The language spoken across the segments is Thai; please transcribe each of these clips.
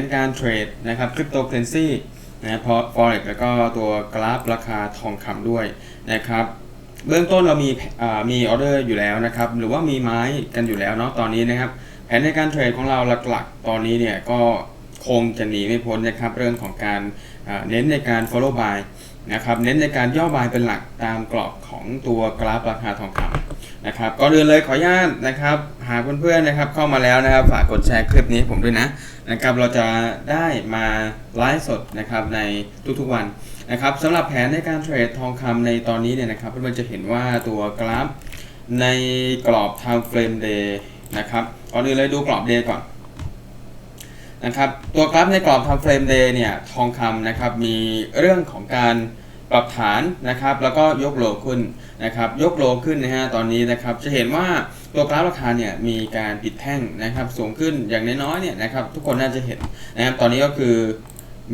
นการเทรดนะครับคริปโตเคอเรนซีนะพอ forex แล้วก็ตัวกราฟราคาทองคำด้วยนะครับเบื้องต้นเรามีอ่ามีออเดอร์อยู่แล้วนะครับ หรือว่ามีไม้กันอยู่แล้วเนาะตอนนี้นะครับ แผนในการเทรดของเราหลักๆ ตอนนี้เนี่ยก็คงจะหนีไม่พ้นนะครับ เรื่องของการเน้นในการ follow buy นะครับ เน้นในการย่อบายเป็นหลักตามกรอบของตัวกราฟราคาทองคำ นะครับก่อนอื่นเลยขออนุญาตนะครับหากเพื่อนๆนะครับเข้ามาแล้วนะครับฝากกดแชร์คลิปนี้ผมด้วยนะนะครับเราจะได้มาไลฟ์สดนะครับในทุกๆวันนะครับสำหรับแผนในการเทรดทองคำในตอนนี้เนี่ยนะครับเพื่อนๆจะเห็นว่าตัวกราฟในกรอบ time frame day นะครับก่อนอื่นเลยดูกรอบ day ก่อนนะครับตัวกราฟในกรอบ time frame day เนี่ยทองคำนะครับมีเรื่องของการ ปรับฐานนะครับแล้วก็ยกโลขึ้นนะครับยกโลขึ้นนะฮะตอนนี้นะครับจะเห็นว่าตัวกราฟราคาเนี่ยมีการปิดแท่งนะครับสูงขึ้นอย่างน้อยๆเนี่ยนะครับทุกคนน่าจะเห็นนะครับตอนนี้ก็คือ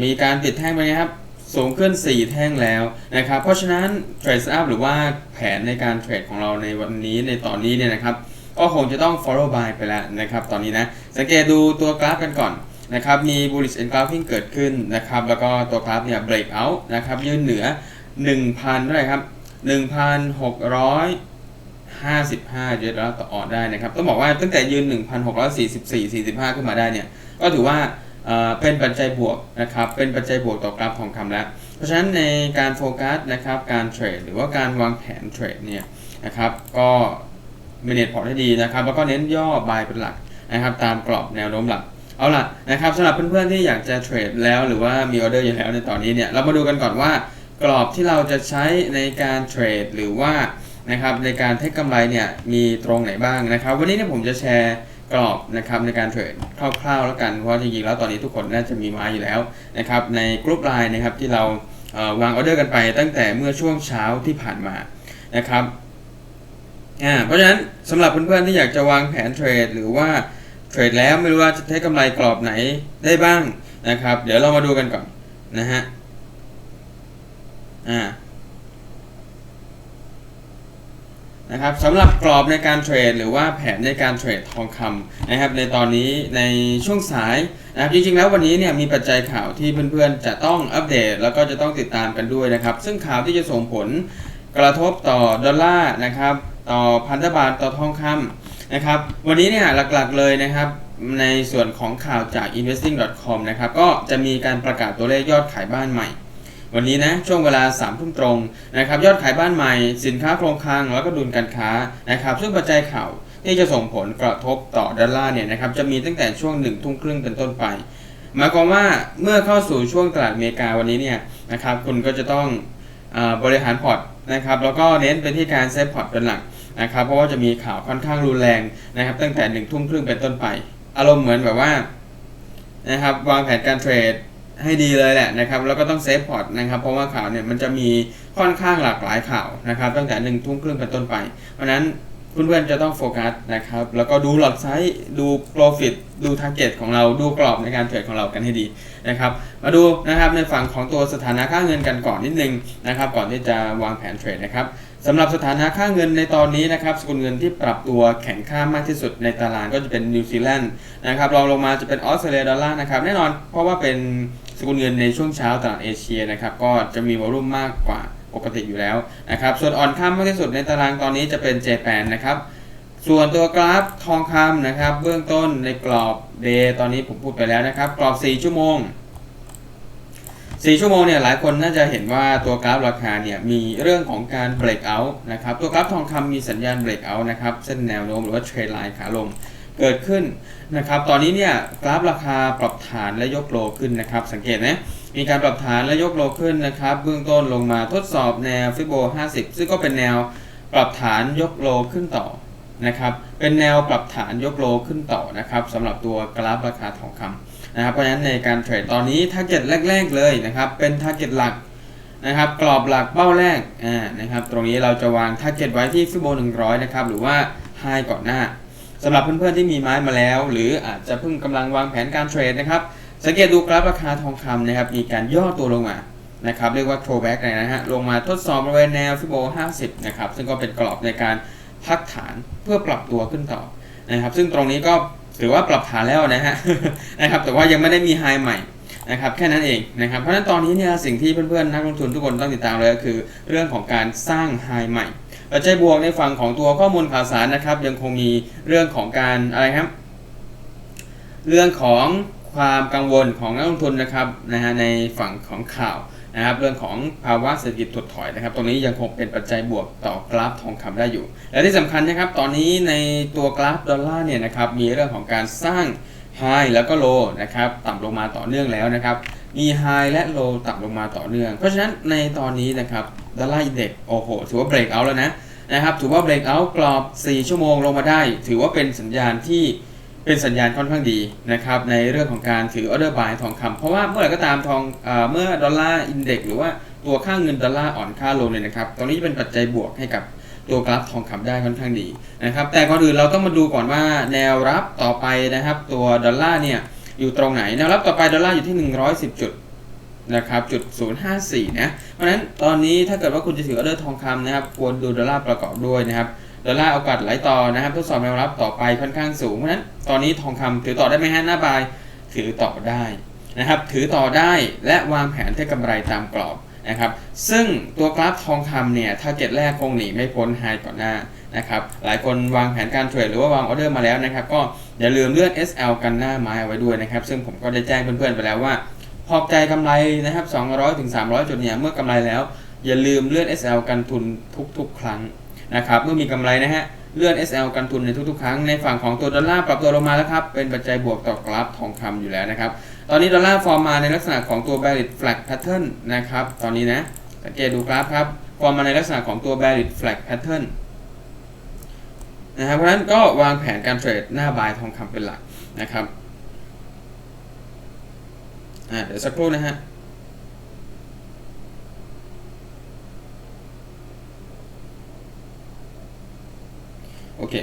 มีการปิดแท่งไปนะครับสูงขึ้น 4 แท่งแล้วนะครับ เพราะฉะนั้น trade up หรือว่าแผนในการเทรดของเราในวันนี้ในตอนนี้เนี่ยนะครับ ก็คงจะต้อง follow buy ไปแล้วนะครับ ตอนนี้นะ สังเกตดูตัวกราฟกันก่อนนะครับ มี bullish engulfing เกิดขึ้นนะครับ แล้วก็ตัวกราฟเนี่ย break out นะครับ ยืนเหนือ 1,000เท่าไหร่ครับ 1,655 US ดอลลาร์ต่อออนได้นะครับ ต้องบอกว่าตั้งแต่ยืน 1,644 45 ขึ้นมาได้เนี่ย ก็ถือว่าเป็นปัจจัยบวกนะครับ เป็นปัจจัยบวกต่อกราฟทองคำแล้ว เพราะฉะนั้นในการโฟกัสนะครับ การเทรดหรือว่าการวางแผนเทรดเนี่ยนะครับ ก็ manage พอร์ตให้ดีนะครับ แล้วก็เน้นย่อบายเป็นหลักนะครับ ตามกรอบแนวโน้มหลัก เอาล่ะนะครับสำหรับเพื่อนๆที่อยากจะเทรดแล้วหรือว่ามีออเดอร์อยู่แล้วในตอนนี้เนี่ย เรามาดูกันก่อนว่า กรอบที่เราจะใช้ในการเทรดหรือว่านะครับในการเทคกำไรเนี่ยมีตรงไหนบ้างนะครับ วันนี้เนี่ยผมจะแชร์กรอบนะครับในการเทรดคร่าวๆแล้วกันเพราะจริงๆแล้วตอนนี้ทุกคนน่าจะมีมาอยู่แล้วนะครับในกลุ่มไลน์นะครับที่เราเวางออเดอร์กันไปตั้งแต่เมื่อช่วงเช้าที่ผ่านมานะครับอ่าเพราะฉะนั้นสำหรับเพื่อนๆที่อยากจะวางแผนเทรดหรือว่าเทรดแล้วไม่รู้ว่าจะได้กำไรกรอบไหนได้บ้างนะครับ เดี๋ยวเรามาดูกันก่อนนะฮะ อ่านะครับสำหรับกรอบในการเทรดหรือว่าแผนในการเทรดทองคำนะครับ ในตอนนี้ในช่วงสายนะครับจริงๆแล้ววันนี้เนี่ยมีปัจจัยข่าวที่เพื่อนๆ จะต้องอัปเดต แล้วก็จะต้องติดตามกันด้วยนะครับ ซึ่งข่าวที่จะส่งผลกระทบต่อดอลลาร์นะครับ ต่อพันธบัตรต่อทองคำนะครับ วันนี้เนี่ยหลักๆเลยนะครับในส่วนของข่าวจาก investing.com นะครับก็จะมีการประกาศตัวเลขยอดขายบ้านใหม่ วันนี้นะช่วงเวลา3ามทุ่มตรงนะครับยอดขายบ้านใหม่ สินค้าโครงคลังแล้วก็ดุลการค้านะครับซึ่งปัจจัยข่าวที่จะส่งผลกระทบต่อดอลลาร์เนี่ยนะครับจะมีตั้งแต่ช่วง1นึ่ทุ่มครึ่งเป็นต้นไปหมายความว่าเมื่อเข้าสู่ช่วงตลาดอเมริกาวันนี้เนี่ยนะครับคุณก็จะต้องอบริหารพอร์ตนะครับแล้วก็เน้นไปที่การเซฟพอร์ตเป็นหลักนะครับเพราะว่าจะมีข่าวค่อนข้างรุนแรงนะครับตั้งแต่หนึ่งทุ่มครึ่งเป็นต้นไป อารมณ์เหมือนแบบว่านะครับวางแผนการเทรด ให้ดีเลยแหละนะครับแล้วก็ต้องเซฟพอร์ตนะครับเพราะว่าข่าวเนี่ยมันจะมีค่อนข้างหลากหลายข่าวนะครับตั้งแต่หนึ่งทุ่มครึ่งเป็นต้นไป เพราะนั้นเพื่อนๆจะต้องโฟกัสนะครับแล้วก็ดูหลอดไซส์ดู profit ดูทาร์เก็ตของเราดูกรอบในการเทรดของเรากันให้ดีนะครับมาดูนะครับในฝั่งของตัวสถานะค่าเงินกันก่อนนิดนึงนะครับก่อนที่จะวางแผนเทรดนะครับสำหรับสถานะค่าเงินในตอนนี้นะครับสกุลเงินที่ปรับตัวแข็งค่ามากที่สุดในตารางก็จะเป็นนิวซีแลนด์นะครับรองลงมาจะเป็นออสเตรเลียดอลลาร์นะครับแน่นอนเพราะว่าเป็น สกุลเงินในช่วงเช้าตลาดเอเชียนะครับก็จะมีวอลุ่มมากกว่าปกติอยู่แล้วนะครับส่วนอ่อนค่ามากที่สุดในตารางตอนนี้จะเป็นเจแปนนะครับส่วนตัวกราฟทองคำนะครับเบื้องต้นในกรอบเดย์ตอนนี้ผมพูดไปแล้วนะครับ กรอบ 4 ชั่วโมง 4 ชั่วโมงเนี่ยหลายคนน่าจะเห็นว่าตัวกราฟราคาเนี่ยมีเรื่องของการ break out นะครับตัวกราฟทองคำมีสัญญาณ break out นะครับเส้นแนวโน้มหรือว่าเทรนไลน์ขาลง เกิดขึ้นนะครับ ตอนนี้เนี่ยกราฟราคาปรับฐานและยกโลขึ้นนะครับ สังเกตนะมีการปรับฐานและยกโลขึ้นนะครับ เบื้องต้นลงมาทดสอบแนวฟิโบ 50 ซึ่งก็เป็นแนวปรับฐานยกโลขึ้นต่อนะครับ เป็นแนวปรับฐานยกโลขึ้นต่อนะครับสำหรับตัวกราฟราคาทองคำนะครับ เพราะฉะนั้นในการเทรดตอนนี้ทาร์เก็ตแรก ๆ เลยนะครับ เป็นทาร์เก็ตหลักนะครับ กรอบหลักเป้าแรกอ่านะครับ ตรงนี้เราจะวางทาร์เก็ตไว้ที่ฟิโบ 100 นะครับ หรือว่าไฮก่อนหน้า สำหรับเพื่อนๆที่มีไม้มาแล้ว หรืออาจจะเพิ่งกำลังวางแผนการเทรดนะครับ สังเกตดูกราฟราคาทองคำนะครับ มีการย่อตัวลงมานะครับเรียกว่า throwback เลยนะฮะลงมาทดสอบบริเวณแนวฟิโบ 50 นะครับ ซึ่งก็เป็นกรอบในการพักฐานเพื่อปรับตัวขึ้นต่อนะครับ ซึ่งตรงนี้ก็ถือว่าปรับฐานแล้วนะฮะนะครับแต่ว่ายังไม่ได้มีไฮใหม่นะครับแค่นั้นเองนะครับเพราะฉะนั้นตอนนี้เนี่ยสิ่งที่เพื่อนๆนักลงทุนทุกคนต้องติดตามเลยก็คือ เรื่องของการสร้างไฮใหม่ ปัจจัยบวกในฝั่งของตัวข้อมูลข่าวสารนะครับ ยังคงมีเรื่องของการอะไรครับ เรื่องของความกังวลของนักลงทุนนะครับนะฮะในฝั่งของข่าวนะครับเรื่องของภาวะเศรษฐกิจถดถอยนะครับ ตรงนี้ยังคงเป็นปัจจัยบวกต่อกราฟทองคำได้อยู่ และที่สำคัญนะครับตอนนี้ในตัวกราฟดอลลาร์เนี่ยนะครับมีเรื่องของการสร้างไฮแล้วก็โลนะครับต่ำลงมาต่อเนื่องแล้วนะครับ มีไฮและโลต่ำลงมาต่อเนื่อง เพราะฉะนั้นในตอนนี้นะครับดอลลาร์อินเด็กโอ้โห ถือว่าเบรกเอาแล้วนะนะครับ ถือว่าเบรกเอากรอบ 4 ชั่วโมงลงมาได้ ถือว่าเป็นสัญญาณที่เป็นสัญญาณค่อนข้างดีนะครับในเรื่องของการถือออเดอร์บายทองคำเพราะว่าเมื่อไหร่ก็ตามทองเอเมื่อดอลลาร์อินเด็กหรือว่าตัวค่าเงินดอลลาร์อ่อนค่าลงเนี่ยนะครับตรงนี้จะเป็นปัจจัยบวกให้กับตัวกราฟทองคำได้ค่อนข้างดีนะครับแต่ก่อนอื่นเราต้องมาดูก่อนว่าแนวรับต่อไปนะครับ ตัวดอลลาร์เนี่ย อยู่ตรงไหนแนวรับต่อไปดอลลาร์อยู่ที่ 110 จุดนะครับจุด054นะเพราะฉะนั้นตอนนี้ถ้าเกิดว่าคุณจะถือออเดอร์ทองคำนะครับควรดูดอลลาร์ประกอบด้วยนะครับดอลลาร์โอกาสไหลต่อนะครับทดสอบแนวรับต่อไปค่อนข้างสูงเพราะฉะนั้นตอนนี้ทองคำถือต่อได้ไหมฮะหน้าบายถือต่อได้นะครับถือต่อได้และวางแผนเทกำไรตามกรอบ นะครับซึ่งตัวกราฟทองคำเนี่ยถ้าเก็ตแรกคงหนีไม่พ้นไฮก่อนหน้านะครับหลายคนวางแผนการเทรดหรือว่าวางออเดอร์มาแล้วนะครับก็อย่าลืมเลื่อน SL กันหน้าไม้เอาไว้ด้วยนะครับซึ่งผมก็ได้แจ้งเพื่อนๆไปแล้วว่าพอใจกำไรนะครับ200ถึง300 จุดเนี่ยเมื่อกำไรแล้ว อย่าลืมเลื่อน SL กันทุนทุกๆ ครั้งนะครับเมื่อมีกำไรนะฮะ เลื่อน SL กันทุนในทุกๆ ครั้งในฝั่งของตัวดอลลาร์ปรับตัวลงมาแล้วครับ เป็นปัจจัยบวกต่อกราฟทองคำอยู่แล้วนะครับ ตอนนี้ดอลลาร์ฟอร์มมาในลักษณะของตัว bearish flag pattern นะครับ ตอนนี้นะ สังเกตดูกราฟครับ ฟอร์มมาในลักษณะของตัว bearish flag pattern นะครับ เพราะฉะนั้นก็วางแผนการเทรดหน้าบายทองคำเป็นหลักนะครับ อ่าเดี๋ยวสักครู่นะฮะ โอเค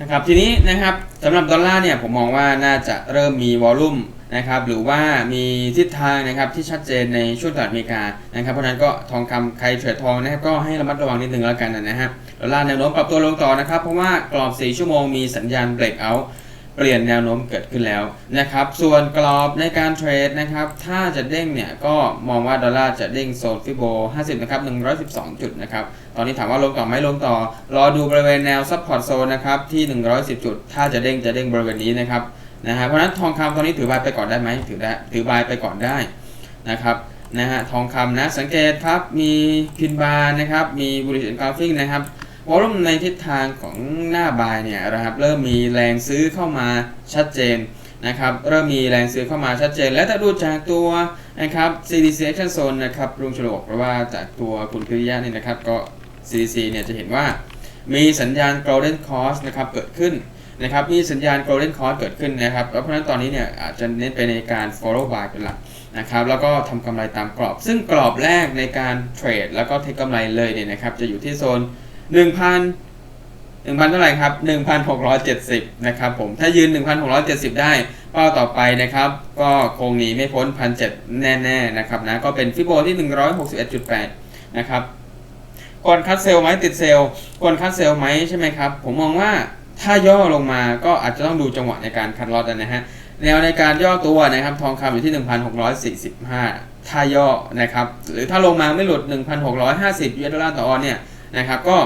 นะครับทีนี้นะครับสำหรับดอลลาร์เนี่ยผมมองว่าน่าจะเริ่มมีวอลลุ่มนะครับหรือว่ามีทิศทางนะครับที่ชัดเจนในช่วงตลาดอเมริกานะครับเพราะฉะนั้นก็ทองคำใครเทรดทองนะครับก็ให้ระมัดระวังนิดนึงแล้วกันนะฮะดอลลาร์แนวโน้มปรับตัวลงต่อนะครับ เพราะว่ากรอบ 4 ชั่วโมงมีสัญญาณเบรกเอาเปลี่ยนแนวโน้มเกิดขึ้นแล้วนะครับ ส่วนกรอบในการเทรดนะครับ ถ้าจะเด้งเนี่ยก็มองว่าดอลลาร์จะเด้งโซนฟิโบ 50 นะครับ 112 จุดนะครับ ตอนนี้ถามว่าลงต่อไหมลงต่อ รอดูบริเวณแนวซัพพอร์ตโซนนะครับที่ 110 จุด ถ้าจะเด้งจะเด้งบริเวณนี้นะครับนะฮะเพราะฉะนั้นทองคำตอนนี้ถือบายไปก่อนได้ไหมถือได้ถือบายไปก่อนได้นะครับนะฮะทองคำนะสังเกตครับมีพินบาร์นะครับมีบริษัทกราฟิกนะครับวอลุ่มในทิศทางของหน้าบายเนี่ยนะครับเริ่มมีแรงซื้อเข้ามาชัดเจนนะครับเริ่มมีแรงซื้อเข้ามาชัดเจน และถ้าดูจากตัวนะครับ CDC Action Zone นะครับลุงฉลกเพราะว่าจากตัวคุณพิริยะนี่นะครับก็ CC เนี่ยจะเห็นว่ามีสัญญาณ Golden Cross นะครับเกิดขึ้นนะครับมีสัญญาณ Golden Cross เกิดขึ้นนะครับแล้วเพราะฉะนั้นตอนนี้เนี่ยอาจจะเน้นไปในการ follow buy เป็นหลักนะครับแล้วก็ทำกำไรตามกรอบ ซึ่งกรอบแรกในการเทรดแล้วก็เทคกำไรเลยเนี่ยนะครับจะอยู่ที่โซนหนึ่งพันหนึ่งพันเท่าไหร่ครับหนึ่งพันหกร้อยเจ็ดสิบนะครับผม ถ้ายืนหนึ่งพันหกร้อยเจ็ดสิบได้ เป้าต่อไปนะครับ ก็คงหนีไม่พ้นพันเจ็ดแน่ ๆ นะครับนะ ก็เป็นฟิโบที่หนึ่งร้อยหกสิบเอ็ดจุดแปดนะครับ ก่อนคัดเซลไหมติดเซลก่อนคัดเซลไหมใช่ไหมครับ ผมมองว่าถ้าย่อลงมาก็อาจจะต้องดูจังหวะในการคัดลอตนะฮะแนวในการย่อตัวนะครับทองคำอยู่ที่ 1,645 ถ้าย่อนะครับ หรือถ้าลงมาไม่หลุด 1,650ยูเอสดอลลาร์ต่อออนเนี่ยนะครับก็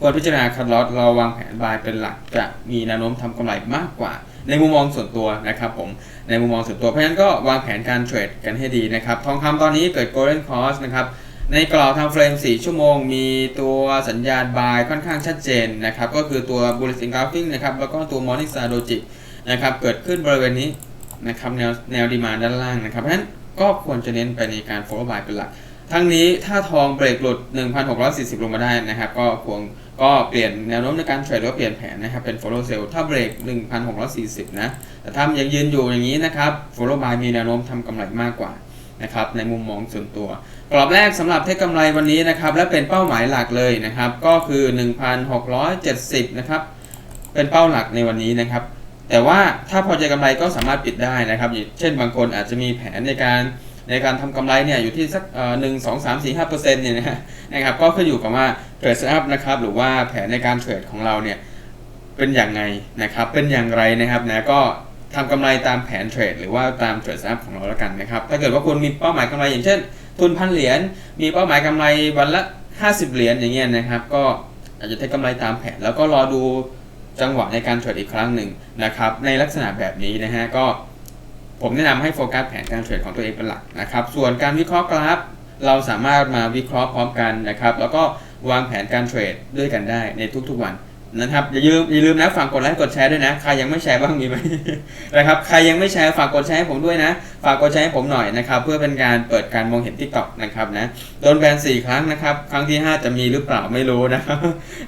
ควรพิจารณาคัดลอตเราวางแผนบายเป็นหลักจะมีแนวโน้มทำกำไรมากกว่า ในมุมมองส่วนตัวนะครับผมในมุมมองส่วนตัวเพราะฉะนั้นก็วางแผนการเทรดกันให้ดีนะครับ ทองคำตอนนี้เกิด golden cross นะครับ ในกรอบทางเฟรม 4 ชั่วโมง มีตัวสัญญาณบายค่อนข้างชัดเจนนะครับ ก็คือตัว bullish engulfing นะครับ แล้วก็ตัว morning star doji นะครับ เกิดขึ้นบริเวณนี้นะครับแนวแนวดีมาด้านล่างนะครับ เพราะฉะนั้นก็ควรจะเน้นไปในการ follow buy เป็นหลัก ทั้งนี้ถ้าทองเบรกหลุด 1,640 ลงมาได้นะครับ ก็ควรก็เปลี่ยนแนวโน้มในการเทรดหรือเปลี่ยนแผนนะครับ เป็น follow sell ถ้าเบรก 1,640 นะ แต่ถ้ายังยืนอยู่อย่างนี้นะครับ follow buy มีแนวโน้มทำกำไรมากกว่า นะครับในมุมมองส่วนตัว กรอบแรกสำหรับเทคกำไรวันนี้นะครับและเป็นเป้าหมายหลักเลยนะครับก็คือ 1,670นะครับเป็นเป้าหลักในวันนี้นะครับแต่ว่าถ้าพอใจกำไรก็สามารถปิดได้นะครับอย่างเช่นบางคนอาจจะมีแผนในการในการทำกำไรเนี่ยอยู่ที่สักหนึ่งสองสามสี่ห้าเปอร์เซ็นต์เนี่ยนะฮะนะครับก็ขึ้นอยู่กับว่าเทรดอัพนะครับหรือว่าแผนในการเทรดของเราเนี่ยเป็นอย่างไงนะครับเป็นอย่างไรนะครับนะก็ ทำกำไรตามแผนเทรดหรือว่าตามเทรดซับของเราแล้วกันนะครับ ถ้าเกิดว่าคุณมีเป้าหมายกำไรอย่างเช่น ทุนพันเหรียญ มีเป้าหมายกำไรวันละ 50 เหรียญอย่างเงี้ยนะครับ ก็อาจจะได้กำไรตามแผน แล้วก็รอดูจังหวะในการเทรดอีกครั้งหนึ่งนะครับ ในลักษณะแบบนี้นะฮะ ก็ผมแนะนำให้โฟกัสแผนการเทรดของตัวเองเป็นหลักนะครับ ส่วนการวิเคราะห์กราฟ เราสามารถมาวิเคราะห์พร้อมกันนะครับ แล้วก็วางแผนการเทรดด้วยกันได้ในทุกๆวัน นะครับอย่าลืมอย่าลืมนะฝากกดไลค์กดแชร์ด้วยนะใครยังไม่แชร์บ้างมีไหมนะครับใครยังไม่แชร์ฝากกดแชร์ให้ผมด้วยนะ ฝากกดแชร์ให้ผมหน่อยนะครับเพื่อเป็นการเปิดการมองเห็นทิกตอกนะครับนะโดนแบนสี่ครั้งนะครับครั้งที่ 5 จะมีหรือเปล่าไม่รู้นะครับ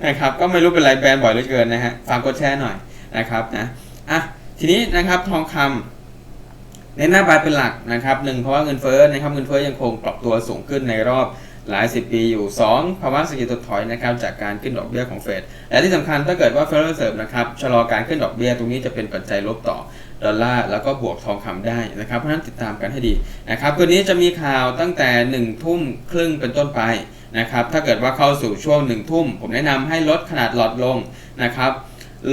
นะครับก็ไม่รู้เป็นไรแบนบ่อยเหลือเกินนะฮะฝากกดแชร์หน่อยนะครับนะอะทีนี้นะครับทองคำในหน้าบายเป็นหลักนะครับหนึ่งเพราะว่าเงินเฟ้อนะครับเงินเฟ้อยังคงปรับตัวสูงขึ้นในรอบ หลายสิบปีอยู่ 2 ภาวะเศรษฐกิจถดถอยนะครับจากการขึ้นดอกเบี้ยของเฟด และที่สำคัญถ้าเกิดว่า Federal Reserve นะครับชะลอการขึ้นดอกเบี้ยตรงนี้จะเป็นปัจจัยลบต่อดอลลาร์แล้วก็บวกทองคำได้นะครับ เพราะฉะนั้นติดตามกันให้ดีนะครับคืนนี้จะมีข่าวตั้งแต่1นึ่ทุ่มครึ่งเป็นต้นไปนะครับถ้าเกิดว่าเข้าสู่ช่วง1นึ่ทุ่ม ผมแนะนำให้ลดขนาดหลอดลงนะครับ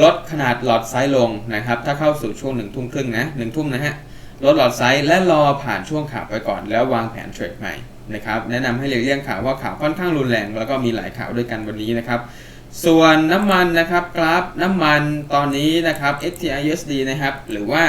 ลดขนาดหลอดไซส์ลงนะครับถ้าเข้าสู่ช่วง1นึ่ทุ่มครึ่งนะหนึ่งทุ่มนะฮะลดหลอดไซส์และรอผ่านช่วงข่าวไปก่อนแล้ววางแผนเทรดใหม่ นะครับแนะนำให้เลี่ยงข่าวว่าข่าวค่อนข้างรุนแรง แล้วก็มีหลายข่าวด้วยกันวันนี้นะครับ ส่วนน้ำมันนะครับกราฟน้ำมันตอนนี้นะครับ STI USD นะครับหรือว่า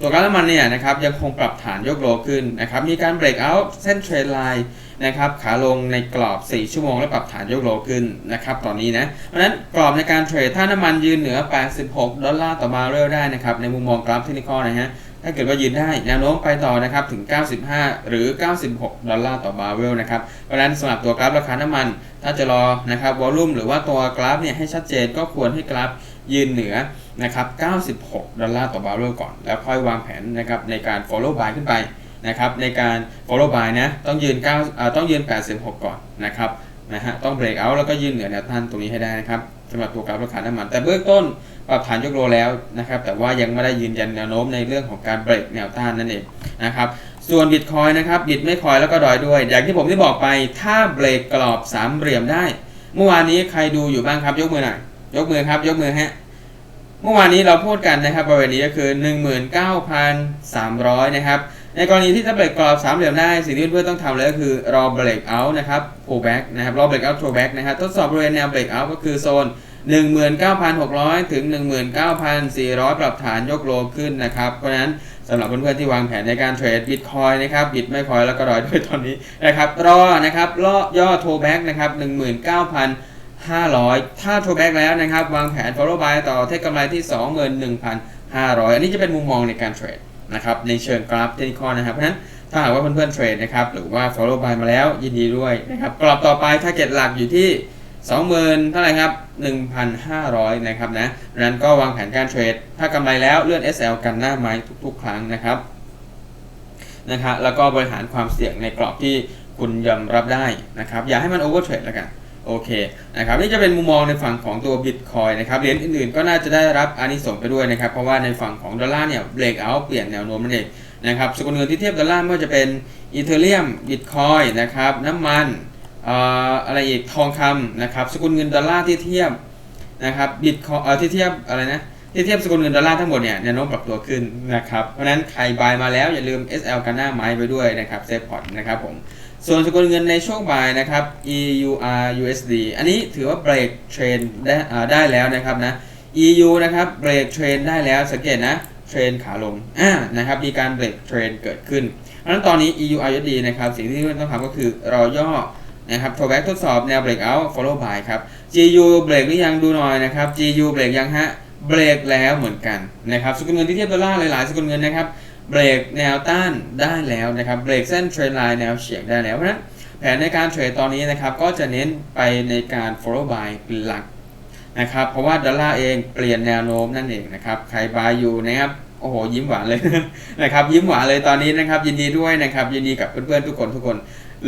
ตัวกราฟน้ำมันเนี่ยนะครับยังคงปรับฐานยกโลขึ้นนะครับมีการเบรกเอาท์เส้นเทรนไลน์นะครับขาลงในกรอบ 4 ชั่วโมงแล้วปรับฐานยกโลขึ้นนะครับตอนนี้นะเพราะฉะนั้นกรอบในการเทรดถ้าน้ำมันยืนเหนือ 86 ดอลลาร์ต่อบาร์เรลได้นะครับในมุมมองกราฟเทคนิคอลนะฮะ ถ้าเกิดว่ายืนได้แนวโน้มไปต่อนะครับถึง 95 หรือ 96 ดอลลาร์ต่อบาร์เรลนะครับ เพราะฉะนั้นสำหรับตัวกราฟราคาน้ำมัน ถ้าจะรอนะครับวอลลุ่มหรือว่าตัวกราฟเนี่ยให้ชัดเจนก็ควรให้กราฟยืนเหนือนะครับ 96 ดอลลาร์ต่อบาร์เรลก่อน แล้วค่อยวางแผนนะครับในการ follow buy ขึ้นไปนะครับในการ follow buy นะต้องยืน9อ่าต้องยืน 86 ก่อนนะครับนะฮะต้อง break out แล้วก็ยืนเหนือแนวต้านตรงนี้ให้ได้นะครับสำหรับตัวกราฟราคาน้ำมัน แต่เบื้องต้น ปรับฐานยกโลแล้วนะครับ แต่ว่ายังไม่ได้ยืนยันแนวโน้มในเรื่องของการเบรกแนวต้านนั่นเองนะครับ ส่วนบิตคอยนะครับบิตไม่คอยแล้วก็ดอยด้วย อย่างที่ผมได้บอกไปถ้าเบรกกรอบสามเหลี่ยมได้ เมื่อวานนี้ใครดูอยู่บ้างครับยกมือหน่อยยกมือครับ ยกมือฮะเมื่อวานนี้เราพูดกันนะครับบริเวณนี้ก็คือ 19,300 นะครับ ในกรณีที่ถ้าเบรกกรอบสามเหลี่ยมได้สิ่งที่เพื่อนต้องทำเลยก็คือรอเบรกเอาท์นะครับ pullback นะครับรอเบรกเอาท์ pullback นะครับทดสอบบริเวณแนวเบรกเอาท์ก็คือโซน 19,600 ถึง 19,400 ปรับฐานยกโลขึ้นนะครับ เพราะฉะนั้นสำหรับเพื่อนๆที่วางแผนในการเทรดบิตคอยนะครับบิตไม่คอยแล้วก็ดอยด้วยตอนนี้นะครับรอนะครับล่อย่อโทแบ็กนะครับ 19,500 ถ้าโทแบ็กแล้วนะครับ วางแผน follow buy ต่อเทคกำไรที่ 21,500 อันนี้จะเป็นมุมมองในการเทรดนะครับในเชิงกราฟเทคนิคอนะครับเพราะฉะนั้นถ้าหากว่าเพื่อนๆเทรดนะครับหรือว่า follow buy มาแล้วยินดีด้วยนะครับกรอบต่อไปถ้าเก็ตหลักอยู่ที่ 20,000เท่าไหร่ครับ 1,500 นะครับนะดังนั้นก็วางแผนการเทรด ถ้ากำไรแล้วเลื่อน SL กันหน้าไม้ทุกๆ ครั้งนะครับนะครับแล้วก็บริหารความเสี่ยงในกรอบที่คุณยอมรับได้นะครับ อย่าให้มันโอเวอร์เทรดแล้วกันโอเคนะครับนี่จะเป็นมุมมองในฝั่งของตัว Bitcoin นะครับเหรียญอื่นๆก็น่าจะได้รับอานิสงส์ไปด้วยนะครับ เพราะว่าในฝั่งของดอลลาร์เนี่ยเบรกเอาเปลี่ยนแนวโน้มนั่นเองนะครับสกุลเงินที่เทียบดอลลาร์ไม่ว่าจะเป็นอีเทเรียมบิตคอยนะครับน้ำมัน อะไรอีกทองคำนะครับสกุลเงินดอลลาร์ที่เทียบนะครับบิตคอยที่เทียบอะไรนะที่เทียบสกุลเงินดอลลาร์ทั้งหมดเนี่ยแนวโน้มปรับตัวขึ้นนะครับเพราะนั้นใครบายมาแล้วอย่าลืม SL กันหน้าไม้ไปด้วยนะครับเซฟพอร์ตนะครับผมส่วนสกุลเงินในช่วงบ่ายนะครับ EUR USD อันนี้ถือว่าเบรกเทรนได้ได้แล้วนะครับนะ EU นะครับเบรกเทรนได้แล้วสังเกตนะเทรนขาลงอ่านะครับมีการเบรกเทรนเกิดขึ้นเพราะนั้นตอนนี้ eur USD นะครับสิ่งที่ต้องทำก็คือรอย่อ นะครับโทรแบ็กทดสอบแนว breakout follow by ครับ GU เบรกหรือยังดูหน่อยนะครับ GU เบรกยังฮะเบรกแล้วเหมือนกันนะครับสกุลเงินที่เทียบดอลลาร์หลายๆสกุลเงินนะครับเบรกแนวต้านได้แล้วนะครับเบรกเส้นเทรนไลน์แนวเฉียงได้แล้วเพราะฉะนั้นแผนในการเทรดตอนนี้นะครับก็จะเน้นไปในการ follow by เป็นหลักนะครับเพราะว่าดอลลาร์เองเปลี่ยนแนวโน้มนั่นเองนะครับใครบายอยู่นะครับโอ้โหยิ้มหวานเลยนะครับยิ้มหวานเลยตอนนี้นะครับยินดีด้วยนะครับยินดีกับเพื่อนๆทุกคนทุกคน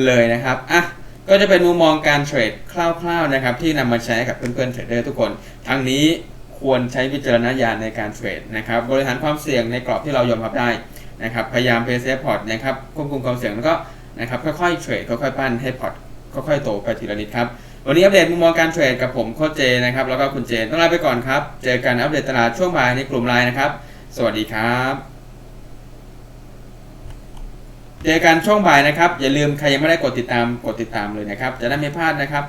เลยนะครับอะ ก็จะเป็นมุมมองการเทรดคร่าวๆนะครับ ที่นำมาแชร์กับเพื่อนๆเทรดเดอร์ทุกคน ทั้งนี้ควรใช้วิจารณญาณในการเทรดนะครับ บริหารความเสี่ยงในกรอบที่เรายอมรับได้นะครับ พยายามเพย์เซฟพอร์ตนะครับควบคุมความเสี่ยงแล้วก็นะครับค่อยๆเทรดค่อยๆปั้นให้พอร์ตค่อยๆโตไปทีละนิดครับวันนี้อัปเดตมุมมองการเทรดกับผมโค้ชเจนะครับแล้วก็คุณเจนต้องลาไปก่อนครับ เจอกันอัปเดตตลาดช่วงบ่ายในกลุ่มไลน์นะครับ สวัสดีครับ เจอกันช่วงบ่ายนะครับ อย่าลืมใครยังไม่ได้กดติดตามกดติดตามเลยนะครับ จะได้ไม่พลาดนะครับ